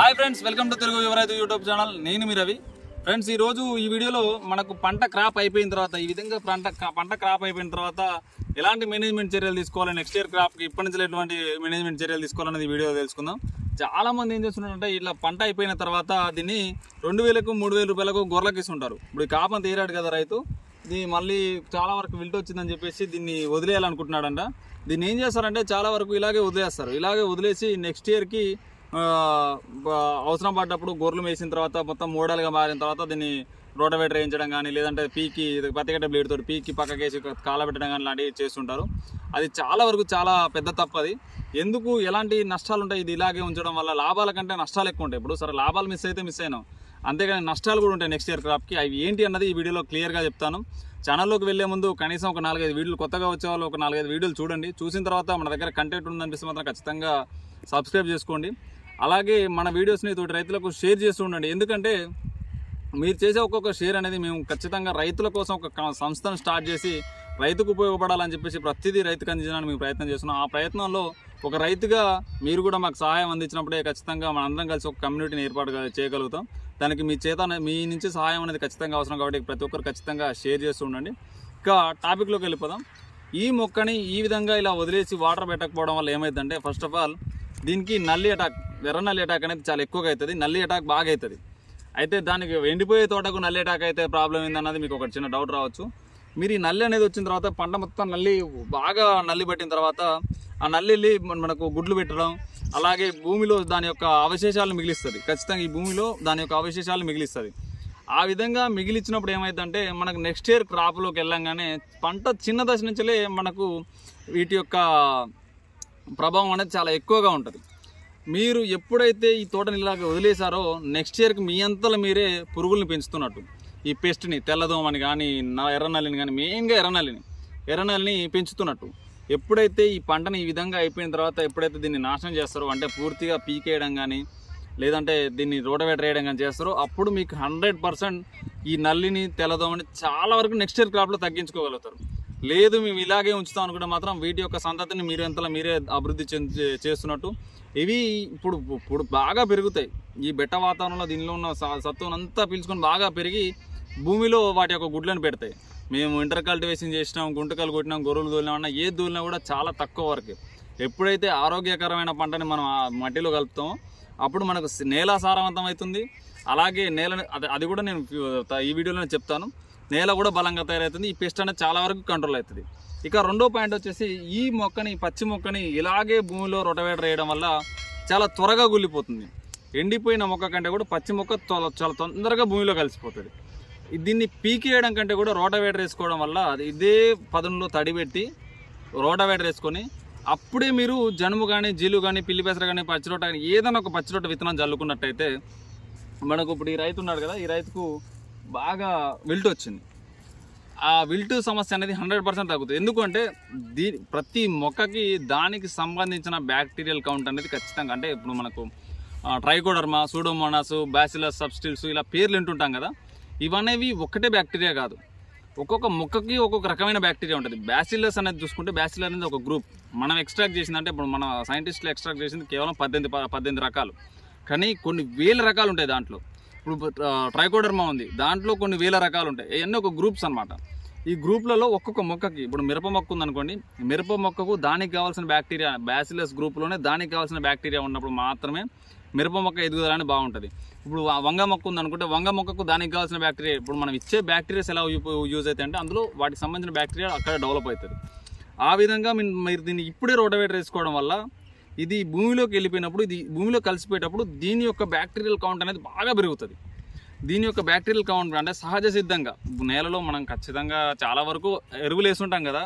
Hi friends welcome to Telugu Yuvaraitu YouTube channel. నేను మీ Ravi. Friends ఈ రోజు ఈ వీడియోలో మనకు పంట క్రాప్ అయిపోయిన తర్వాత ఈ విధంగా పంట పంట క్రాప్ అయిపోయిన తర్వాత ఎలాంటి మేనేజ్మెంట్ చర్యలు తీసుకోవాలి నెక్స్ట్ ఇయర్ క్రాప్కి ఇప్పటి నుంచి ఎటువంటి మేనేజ్మెంట్ చర్యలు తీసుకోవాలనేది వీడియో తెలుసుకుందాం. చాలామంది ఏం చేస్తున్నారంటే ఇట్లా పంట అయిపోయిన తర్వాత దీన్ని రెండు వేలకు మూడు వేల రూపాయలకు గొర్రెలకు ఇస్తుంటారు. ఇప్పుడు ఈ కాపం తీరాడు కదా రైతు. ఇది మళ్ళీ చాలా వరకు విల్ట్ వచ్చిందని చెప్పేసి దీన్ని వదిలేయాలనుకుంటున్నాడంట. దీన్ని ఏం చేస్తారంటే చాలా వరకు ఇలాగే వదిలేస్తారు. ఇలాగే వదిలేసి నెక్స్ట్ ఇయర్కి అవసరం పడ్డప్పుడు గొర్రెలు వేసిన తర్వాత మొత్తం మోడల్గా మారిన తర్వాత దీన్ని రోటవేటర్ వేయించడం కానీ లేదంటే పీకి పత్తికట్ట బ్లేడ్ తోటి పీకి పక్కకేసి కాలబెట్టడం కానీ లాంటివి చేస్తుంటారు. అది చాలా వరకు చాలా పెద్ద తప్పది ఎందుకు ఎలాంటి నష్టాలు ఉంటాయి? ఇది ఇలాగే ఉంచడం వల్ల లాభాల కంటే నష్టాలు ఎక్కువ ఉంటాయి. ఇప్పుడు సరే లాభాలు మిస్ అయితే మిస్ అయినాం. అంతేగాని నష్టాలు కూడా ఉంటాయి నెక్స్ట్ ఇయర్ క్రాప్కి అవి ఏంటి అన్నది ఈ వీడియోలో క్లియర్గా చెప్తాను. ఛానల్లోకి వెళ్ళే ముందు కనీసం ఒక నాలుగైదు వీడియోలు కొత్తగా వచ్చే వాళ్ళు ఒక నాలుగైదు వీడియోలు చూడండి. చూసిన తర్వాత మన దగ్గర కంటెంట్ ఉందనిపిస్తే మాత్రం ఖచ్చితంగా సబ్స్క్రైబ్ చేసుకోండి. అలాగే మన వీడియోస్ని తోటి రైతులకు షేర్ చేస్తూ ఉండండి. ఎందుకంటే మీరు చేసే ఒక్కొక్క షేర్ అనేది మేము ఖచ్చితంగా రైతుల కోసం ఒక సంస్థను స్టార్ట్ చేసి రైతుకు ఉపయోగపడాలని చెప్పేసి ప్రతిదీ రైతుకు అందించడానికి మేము ప్రయత్నం చేస్తున్నాం. ఆ ప్రయత్నంలో ఒక రైతుగా మీరు కూడా మాకు సహాయం అందించినప్పుడే ఖచ్చితంగా మనందరం కలిసి ఒక కమ్యూనిటీని ఏర్పాటు చేయగలుగుతాం. దానికి మీ చేత మీ నుంచి సహాయం అనేది ఖచ్చితంగా అవసరం కాబట్టి ప్రతి ఒక్కరు ఖచ్చితంగా షేర్ చేస్తూ ఉండండి. ఇంకా టాపిక్లోకి వెళ్ళిపోదాం. ఈ మొక్కని ఈ విధంగా ఇలా వదిలేసి వాటర్ పెట్టకపోవడం వల్ల ఏమైందంటే ఫస్ట్ ఆఫ్ ఆల్ దీనికి నల్లి అటాక్ ఎర్ర నల్లి అటాక్ అనేది చాలా ఎక్కువగా అవుతుంది నల్లి అటాక్ బాగా అవుతుంది అయితే దానికి ఎండిపోయే తోటకు నల్లి అటాక్ అయితే ప్రాబ్లం ఏందన్నది మీకు ఒక చిన్న డౌట్ రావచ్చు. మీరు ఈ నల్లి అనేది వచ్చిన తర్వాత పంట మొత్తం నల్లి బాగా నల్లి పట్టిన తర్వాత ఆ నల్లి వెళ్ళి మన- మనకు గుడ్లు పెట్టడం అలాగే భూమిలో దాని యొక్క అవశేషాలు మిగిలిస్తుంది. ఖచ్చితంగా ఈ భూమిలో దాని యొక్క అవశేషాలు మిగిలిస్తుంది. ఆ విధంగా మిగిలిచ్చినప్పుడు ఏమైందంటే మనకు నెక్స్ట్ ఇయర్ క్రాప్లోకి వెళ్ళంగానే పంట చిన్న దశ నుంచే మనకు వీటి యొక్క ప్రభావం అనేది చాలా ఎక్కువగా ఉంటుంది. మీరు ఎప్పుడైతే ఈ తోటని ఇలాగ వదిలేశారో నెక్స్ట్ ఇయర్కి మీ అంతలో మీరే పురుగుల్ని పెంచుతున్నట్టు. ఈ పెస్ట్ని తెల్లదోమని కానీ నా ఎర్రనల్లిని కానీ మెయిన్గా ఎర్రనల్లిని ఎర్రనల్లిని పెంచుతున్నట్టు. ఎప్పుడైతే ఈ పంటని ఈ విధంగా అయిపోయిన తర్వాత ఎప్పుడైతే దీన్ని నాశనం చేస్తారో అంటే పూర్తిగా పీకేయడం కానీ లేదంటే దీన్ని రోడవేట వేయడం కానీ చేస్తారో అప్పుడు మీకు హండ్రెడ్ పర్సెంట్ ఈ నల్లిని తెల్లదోమని చాలా వరకు నెక్స్ట్ ఇయర్ క్రాప్లో తగ్గించుకోగలుగుతారు. లేదు మేము ఇలాగే ఉంచుతాం అనుకుంటే మాత్రం వీటి యొక్క సంతతిని మీరు ఎంతలా మీరే అభివృద్ధి చేస్తున్నట్టు. ఇవి ఇప్పుడు ఇప్పుడు బాగా పెరుగుతాయి. ఈ బెట్ట వాతావరణంలో దీనిలో ఉన్న స- అంతా పీల్చుకొని బాగా పెరిగి భూమిలో వాటి యొక్క గుడ్లను పెడతాయి. మేము ఇంటర్ కల్టివేషన్ చేసినాం గుంటకాలు కొట్టినాం గొర్రెలు దూలినామన్నా ఏ దూలినా కూడా చాలా తక్కువ వరకు. ఎప్పుడైతే ఆరోగ్యకరమైన పంటని మనం ఆ మట్టిలో కలుపుతామో అప్పుడు మనకు నేల సారవంతం అవుతుంది అలాగే నేల అది అది కూడా నేను ఈ వీడియోలో చెప్తాను. నేల కూడా బలంగా తయారవుతుంది. ఈ పెస్ట్ అనేది చాలా వరకు కంట్రోల్ అవుతుంది. ఇక రెండో పాయింట్ వచ్చేసి ఈ మొక్కని పచ్చి మొక్కని ఇలాగే భూమిలో రొటవేటర్ వేయడం వల్ల చాలా త్వరగా గుల్లిపోతుంది. ఎండిపోయిన మొక్క కంటే కూడా పచ్చి మొక్క చాలా తొందరగా భూమిలో కలిసిపోతుంది. దీన్ని పీకేయడం కంటే కూడా రోటవేటర్ వేసుకోవడం వల్ల అది ఇదే పదంలో తడిపెట్టి రోటవేటర్ వేసుకొని అప్పుడే మీరు జనుము కానీ జీలు కానీ పిల్లి పెసర కానీ పచ్చిరొట్ట కానీ ఏదైనా ఒక పచ్చిరొట్ట విత్తనం చల్లుకున్నట్టయితే మనకు ఇప్పుడు ఈ రైతు ఉన్నాడు కదా ఈ రైతుకు బాగా విల్ట్ వచ్చింది. ఆ విల్ట్ సమస్య అనేది హండ్రెడ్ పర్సెంట్ తగ్గుతుంది. ఎందుకంటే దీ ప్రతి మొక్కకి దానికి సంబంధించిన బ్యాక్టీరియల్ కౌంట్ అనేది ఖచ్చితంగా అంటే ఇప్పుడు మనకు ట్రైకోడర్మా సూడోమోనాస్ బ్యాసిలస్ సబ్స్టిల్స్ ఇలా పేర్లు వింటుంటాం కదా ఇవనేవి ఒక్కటే బ్యాక్టీరియా కాదు. ఒక్కొక్క మొక్కకి ఒక్కొక్క రకమైన బ్యాక్టీరియా ఉంటుంది. బ్యాసిలస్ అనేది చూసుకుంటే బ్యాసిలస్ అనేది ఒక గ్రూప్. మనం ఎక్స్ట్రాక్ట్ చేసిందంటే ఇప్పుడు మన సైంటిస్టులు ఎక్స్ట్రాక్ట్ చేసింది కేవలం పద్దెనిమిది పద్దెనిమిది రకాలు. కానీ కొన్ని వేల రకాలు ఉంటాయి దాంట్లో. ఇప్పుడు ట్రైకోడర్మా ఉంది. దాంట్లో కొన్ని వేల రకాలు ఉంటాయి ఇవన్నీ ఒక గ్రూప్స్ అనమాట ఈ గ్రూప్లలో ఒక్కొక్క మొక్కకి ఇప్పుడు మిరప మొక్క ఉందనుకోండి మిరప మొక్కకు దానికి కావాల్సిన బ్యాక్టీరియా బ్యాసిలస్ గ్రూప్లోనే దానికి కావాల్సిన బ్యాక్టీరియా ఉన్నప్పుడు మాత్రమే మిరప మొక్క ఎదుగుదలని బాగుంటుంది. ఇప్పుడు వంగ మొక్క ఉందనుకుంటే వంగ మొక్కకు దానికి కావాల్సిన బ్యాక్టీరియా ఇప్పుడు మనం ఇచ్చే బ్యాక్టీరియాస్ ఎలా యూజ్ అవుతాయి అంటే అందులో వాటికి సంబంధించిన బ్యాక్టీరియా అక్కడ డెవలప్ అవుతుంది. ఆ విధంగా మీరు మీరు దీన్ని ఇప్పుడే రోటవేటర్ వేసుకోవడం వల్ల ఇది భూమిలోకి వెళ్ళిపోయినప్పుడు ఇది భూమిలో కలిసిపోయేటప్పుడు దీని యొక్క బ్యాక్టీరియల్ కౌంట్ అనేది బాగా పెరుగుతుంది. దీని యొక్క బ్యాక్టీరియల్ కౌంట్ అంటే సహజ సిద్ధంగా నేలలో మనం ఖచ్చితంగా చాలా వరకు ఎరువులు వేస్తుంటాం కదా.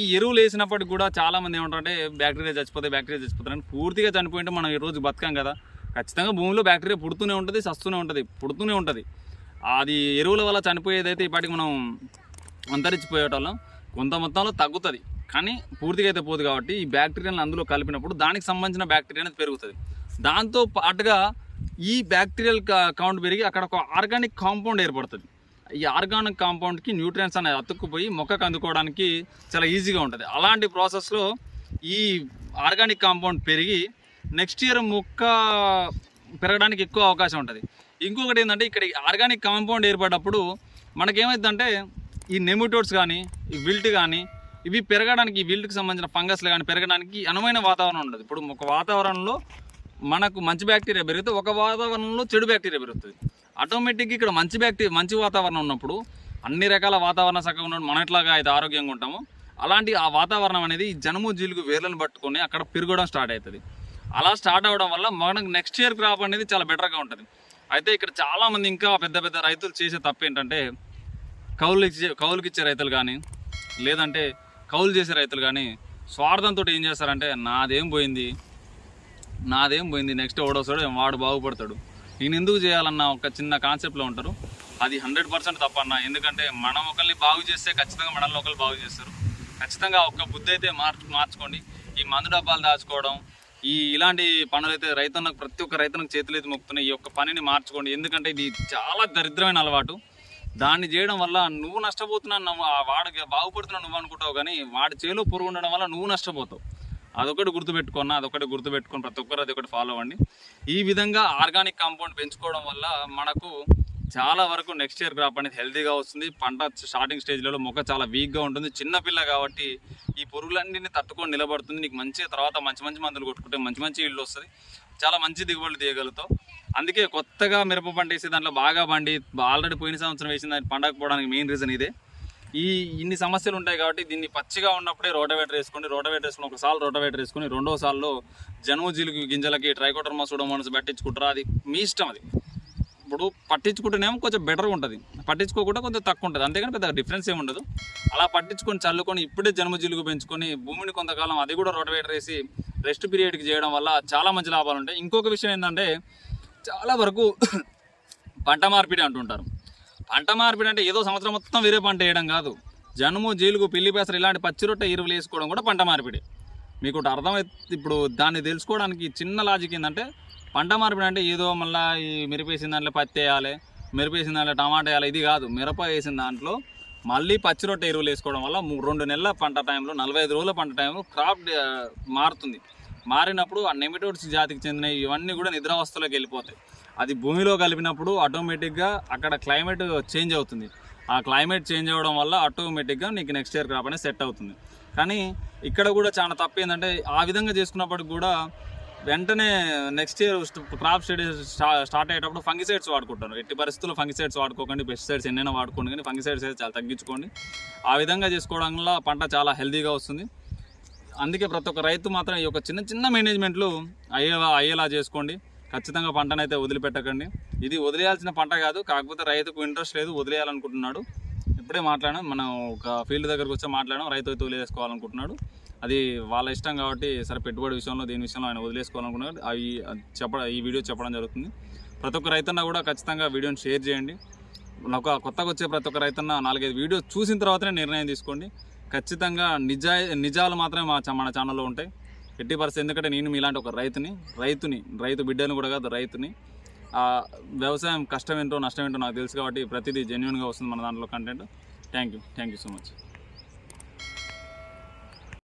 ఈ ఎరువులు వేసినప్పటికి కూడా చాలామంది ఏమంటారంటే బ్యాక్టీరియా చచ్చిపోతాయి బ్యాక్టీరియా చచ్చిపోతాయి పూర్తిగా చనిపోయింటే మనం ఈరోజు బతకాం కదా. ఖచ్చితంగా భూమిలో బ్యాక్టీరియా పుడుతూనే ఉంటుంది సస్తూనే ఉంటుంది పుడుతూనే ఉంటుంది. అది ఎరువుల వల్ల చనిపోయేదైతే ఇప్పటికి మనం అంతరించిపోయేటోళ్ళం. కొంత మొత్తంలో తగ్గుతుంది. కానీ పూర్తిగా అయితే పోదు కాబట్టి ఈ బ్యాక్టీరియాలను అందులో కలిపినప్పుడు దానికి సంబంధించిన బ్యాక్టీరియా అనేది పెరుగుతుంది. దాంతో పాటుగా ఈ బ్యాక్టీరియల్ కౌంట్ పెరిగి అక్కడ ఒక ఆర్గానిక్ కాంపౌండ్ ఏర్పడుతుంది. ఈ ఆర్గానిక్ కాంపౌండ్కి న్యూట్రియన్స్ అనేది అతుక్కుపోయి మొక్కకు అందుకోవడానికి చాలా ఈజీగా ఉంటుంది. అలాంటి ప్రాసెస్లో ఈ ఆర్గానిక్ కాంపౌండ్ పెరిగి నెక్స్ట్ ఇయర్ మొక్క పెరగడానికి ఎక్కువ అవకాశం ఉంటుంది. ఇంకొకటి ఏంటంటే ఇక్కడ ఆర్గానిక్ కాంపౌండ్ ఏర్పడినప్పుడు మనకేమైందంటే ఈ నెమిటోడ్స్ కానీ ఈ విల్ట్ కానీ ఇవి పెరగడానికి వీళ్ళకి సంబంధించిన ఫంగస్లు కానీ పెరగడానికి అనువైన వాతావరణం ఉండదు. ఇప్పుడు ఒక వాతావరణంలో మనకు మంచి బ్యాక్టీరియా పెరిగితే ఒక వాతావరణంలో చెడు బ్యాక్టీరియా పెరుగుతుంది. ఆటోమేటిక్గా ఇక్కడ మంచి బ్యాక్టీరియా మంచి వాతావరణం ఉన్నప్పుడు అన్ని రకాల వాతావరణ సగం ఉన్నప్పుడు మనం ఎట్లాగా అయితే ఆరోగ్యంగా ఉంటామో అలాంటి ఆ వాతావరణం అనేది ఈ జనుము జీలుగు వేర్లను పట్టుకొని అక్కడ పెరగడం స్టార్ట్ అవుతుంది అలా స్టార్ట్ అవ్వడం వల్ల మనకు నెక్స్ట్ ఇయర్ క్రాప్ అనేది చాలా బెటర్గా ఉంటుంది. అయితే ఇక్కడ చాలామంది ఇంకా పెద్ద పెద్ద రైతులు చేసే తప్పు ఏంటంటే కౌలు ఇచ్చే కౌలుకి ఇచ్చే రైతులు కానీ లేదంటే కౌలు చేసే రైతులు కానీ స్వార్థంతో ఏం చేస్తారంటే నాదేం పోయింది? నాదేం పోయింది? నెక్స్ట్ ఓడొస్తాడు వాడు బాగుపడతాడు. నేను ఎందుకు చేయాలన్న ఒక చిన్న కాన్సెప్ట్లో ఉంటారు. అది హండ్రెడ్ పర్సెంట్ తప్పన్న. ఎందుకంటే మనం ఒకరిని బాగు చేస్తే ఖచ్చితంగా మనల్ని ఒకరు బాగు చేస్తారు. ఖచ్చితంగా ఒక్క బుద్ధి అయితే మార్చు మార్చుకోండి. ఈ మందు డబ్బాలు దాచుకోవడం ఈ ఇలాంటి పనులు అయితే రైతన్నకు ప్రతి ఒక్క రైతునకు చేతులు అయితే మొక్కుతున్నాయి. ఈ యొక్క పనిని మార్చుకోండి. ఎందుకంటే ఇది చాలా దరిద్రమైన అలవాటు. దాన్ని చేయడం వల్ల నువ్వు నష్టపోతున్నావు నువ్వు ఆ వాడికి బాగుపడుతున్నావు నువ్వు అనుకుంటావు కానీ వాడి చేలో పురుగు ఉండడం వల్ల నువ్వు నష్టపోతావు. అదొకటి గుర్తుపెట్టుకున్నా అదొకటి గుర్తుపెట్టుకుని ప్రతి ఒక్కరు అది ఒకటి ఫాలో అవ్వండి. ఈ విధంగా ఆర్గానిక్ కాంపౌండ్ పెంచుకోవడం వల్ల మనకు చాలా వరకు నెక్స్ట్ ఇయర్ క్రాప్ అనేది హెల్తీగా వస్తుంది. పంట స్టార్టింగ్ స్టేజ్లలో మొక్క చాలా వీక్గా ఉంటుంది. చిన్నపిల్ల కాబట్టి ఈ పురుగులన్నింటినీ తట్టుకొని నిలబడుతుంది. నీకు మంచి తర్వాత మంచి మంచి మందులు కొట్టుకుంటే మంచి మంచి ఇల్లు వస్తుంది. చాలా మంచి దిగుబడులు తీయగలుగుతావు. అందుకే కొత్తగా మిరప పంట వేసి దాంట్లో బాగా పండి ఆల్రెడీ పోయిన సంవత్సరం వేసిన దాన్ని పండకపోవడానికి మెయిన్ రీజన్ ఇదే. ఈ ఇన్ని సమస్యలు ఉంటాయి కాబట్టి దీన్ని పచ్చిగా ఉన్నప్పుడే రోటవేటర్ వేసుకోండి రోటవేటర్ వేసుకుని ఒకసారి రోటవేటర్ వేసుకుని రెండోసార్లు జనుము జీలుగు గింజలకి ట్రైకోటర్మా సూడోమోనస్ పట్టించుకుంటారా? అది మీ ఇష్టం అది. ఇప్పుడు పట్టించుకుంటేనేమో కొంచెం బెటర్గా ఉంటుంది. పట్టించుకోకుండా కొంచెం తక్కువ ఉంటుంది. అంతేగాని పెద్ద డిఫరెన్స్ ఏమి ఉండదు. అలా పట్టించుకొని చల్లుకొని ఇప్పుడే జన్మ జీలుగు పెంచుకొని భూమిని కొంతకాలం అది కూడా రోటవేటర్ వేసి రెస్ట్ పీరియడ్కి చేయడం వల్ల చాలా మంచి లాభాలు ఉంటాయి. ఇంకొక విషయం ఏంటంటే చాలా వరకు పంట మార్పిడి అంటుంటారు. పంట మార్పిడి అంటే ఏదో సంవత్సరం మొత్తం వేరే పంట వేయడం కాదు. జనుము జీలుగు పిల్లి పెసర ఇలాంటి పచ్చి రొట్టె ఎరువులు వేసుకోవడం కూడా పంట మార్పిడి. మీకు ఒకటి అర్థమై ఇప్పుడు దాన్ని తెలుసుకోవడానికి చిన్న లాజిక్ ఏంటంటే పంట మార్పిడి అంటే ఏదో మళ్ళీ ఈ మిరపేసిన దాంట్లో పత్తి వేయాలి మిరప వేసిన దాంట్లో టమాటా వేయాలి ఇది కాదు. మిరప వేసిన దాంట్లో మళ్ళీ పచ్చి రొట్టె ఎరువులు వేసుకోవడం వల్ల రెండు నెలల పంట టైంలో నలభై ఐదు రోజుల పంట టైంలో క్రాప్ మారుతుంది. మారినప్పుడు ఆ నెమిటోడ్స్ జాతికి చెందిన ఇవన్నీ కూడా నిద్రావస్థలోకి వెళ్ళిపోతాయి. అది భూమిలో కలిపినప్పుడు ఆటోమేటిక్గా అక్కడ క్లైమేట్ చేంజ్ అవుతుంది. ఆ క్లైమేట్ చేంజ్ అవ్వడం వల్ల ఆటోమేటిక్గా నీకు నెక్స్ట్ ఇయర్ క్రాప్ అనేది సెట్ అవుతుంది. కానీ ఇక్కడ కూడా చాలా తప్పు ఏంటంటే ఆ విధంగా చేసుకున్నప్పటికి కూడా వెంటనే next year crop study start అయ్యేటప్పుడు ఫంగిసైడ్స్ వాడుకుంటారు. ఎట్టి పరిస్థితుల్లో ఫంగిసైడ్స్ వాడుకోకండి పెస్టిసైడ్స్ ఎన్నైనా వాడుకోండి కానీ ఫంగిసైడ్స్ అయితే చాలా తగ్గించుకోండి. ఆ విధంగా చేసుకోవడం వల్ల పంట చాలా హెల్తీగా వస్తుంది. అందుకే ప్రతి ఒక్క రైతు మాత్రం ఈ యొక్క చిన్న చిన్న మేనేజ్మెంట్లు అయ్యేలా అయ్యేలా చేసుకోండి. ఖచ్చితంగా పంటనైతే వదిలిపెట్టకండి. ఇది వదిలేయాల్సిన పంట కాదు కాకపోతే రైతుకు ఇంట్రెస్ట్ లేదు వదిలేయాలనుకుంటున్నాడు. ఇప్పుడే మాట్లాడాం మనం ఒక ఫీల్డ్ దగ్గరకు వచ్చి మాట్లాడడం రైతు అయితే వదిలేసుకోవాలనుకుంటున్నాడు. అది వాళ్ళ ఇష్టం కాబట్టి సరే పెట్టుబడి విషయంలో దీని విషయంలో ఆయన వదిలేసుకోవాలనుకున్నాడు అవి చెప్ప ఈ వీడియో చెప్పడం జరుగుతుంది. ప్రతి ఒక్క రైతన్న కూడా ఖచ్చితంగా వీడియోని షేర్ చేయండి. ఒక కొత్తగా వచ్చే ప్రతి ఒక్క రైతన్న నాలుగైదు వీడియో చూసిన తర్వాతనే నిర్ణయం తీసుకోండి. ఖచ్చితంగా నిజా నిజాలు మాత్రమే మా మన ఛానల్లో ఉంటాయి. ఎట్టి పరిస్థితి ఎందుకంటే నేను మీలాంటి ఒక రైతుని రైతుని రైతు బిడ్డను కూడా కాదు రైతుని. వ్యవసాయం కష్టం ఏంటో నష్టం ఏంటో నాకు తెలుసు కాబట్టి ప్రతిదీ జెన్యున్గా వస్తుంది మన దాంట్లో content thank you thank you so much